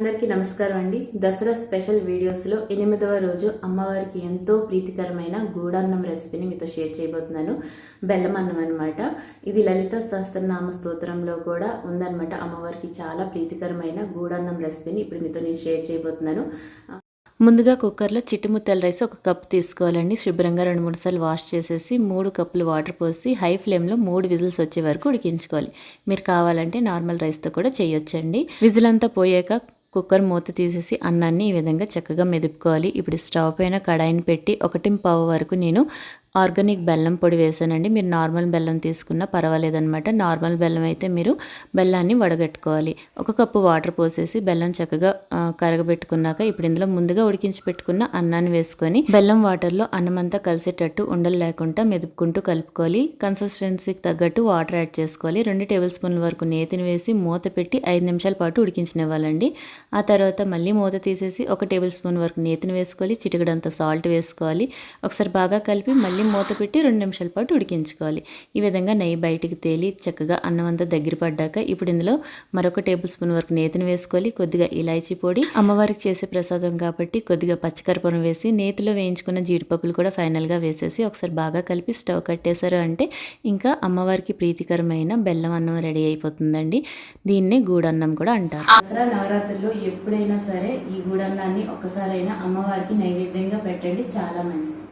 అందరికీ నమస్కారం అండి. దసరా స్పెషల్ వీడియోస్లో ఎనిమిదవ రోజు అమ్మవారికి ఎంతో ప్రీతికరమైన గూడాన్నం రెసిపీని మీతో షేర్ చేయబోతున్నాను. బెల్లం అన్నం అనమాట ఇది లలిత సహస్రనామ స్తోత్రంలో కూడా ఉందన్నమాట. అమ్మవారికి చాలా ప్రీతికరమైన గూడాన్నం రెసిపీని ఇప్పుడు మీతో నేను షేర్ చేయబోతున్నాను. ముందుగా కుక్కర్లో చిట్టుముత్తల రైస్ ఒక కప్ తీసుకోవాలండి. శుభ్రంగా రెండు మూడు సార్లు వాష్ చేసేసి మూడు కప్పులు వాటర్ పోసి హై ఫ్లేమ్లో మూడు విజిల్స్ వచ్చే వరకు ఉడికించుకోవాలి. మీరు కావాలంటే నార్మల్ రైస్తో కూడా చేయొచ్చండి. విజిల్ అంతా పోయాక కుక్కర్ మూత తీసేసి అన్నాన్ని ఈ విధంగా చక్కగా మెదుపుకోవాలి. ఇప్పుడు స్టవ్ పైన కడాయిని పెట్టి ఒకటి పావు వరకు నేను ఆర్గానిక్ బెల్లం పొడి వేసానండి. మీరు నార్మల్ బెల్లం తీసుకున్నా పర్వాలేదనమాట నార్మల్ బెల్లం అయితే మీరు బెల్లాన్ని వడగట్టుకోవాలి. ఒక కప్పు వాటర్ పోసేసి బెల్లం చక్కగా కరగబెట్టుకున్నాక ఇప్పుడు ఇందులో ముందుగా ఉడికించి పెట్టుకున్న అన్నాన్ని వేసుకొని బెల్లం వాటర్లో అన్నం అంతా కలిసేటట్టు ఉండలు లేకుండా మెదుపుకుంటూ కలుపుకోవాలి. కన్సిస్టెన్సీకి తగ్గట్టు వాటర్ యాడ్ చేసుకోవాలి. రెండు టేబుల్ స్పూన్ల వరకు నేతిని వేసి మూత పెట్టి ఐదు నిమిషాల పాటు ఉడికించనివ్వాలండి. ఆ తర్వాత మళ్ళీ మూత తీసేసి ఒక టేబుల్ స్పూన్ వరకు నేతిని వేసుకోవాలి. చిటికడంత సాల్ట్ వేసుకోవాలి. ఒకసారి బాగా కలిపి మళ్ళీ మళ్ళీ మూత పెట్టి రెండు నిమిషాల పాటు ఉడికించుకోవాలి. ఈ విధంగా నెయ్యి బయటికి తేలి చక్కగా అన్నం అంతా దగ్గర పడ్డాక ఇప్పుడు ఇందులో మరొక టేబుల్ స్పూన్ వరకు నేతిని వేసుకోవాలి. కొద్దిగా ఇలాచీ పొడి అమ్మవారికి చేసే ప్రసాదం కాబట్టి కొద్దిగా పచ్చికరపను వేసి నేతిలో వేయించుకున్న జీడిపప్పులు కూడా ఫైనల్గా వేసేసి ఒకసారి బాగా కలిపి స్టవ్ కట్టేశారు అంటే ఇంకా అమ్మవారికి ప్రీతికరమైన బెల్లం అన్నం రెడీ అయిపోతుందండి. దీన్నే గూడన్నం కూడా అంటారు. దసరా నవరాత్రుల్లో ఎప్పుడైనా సరే ఈ గూడన్నాన్ని ఒక్కసారైనా అమ్మవారికి నైవేద్యంగా పెట్టండి చాలా మంచిది.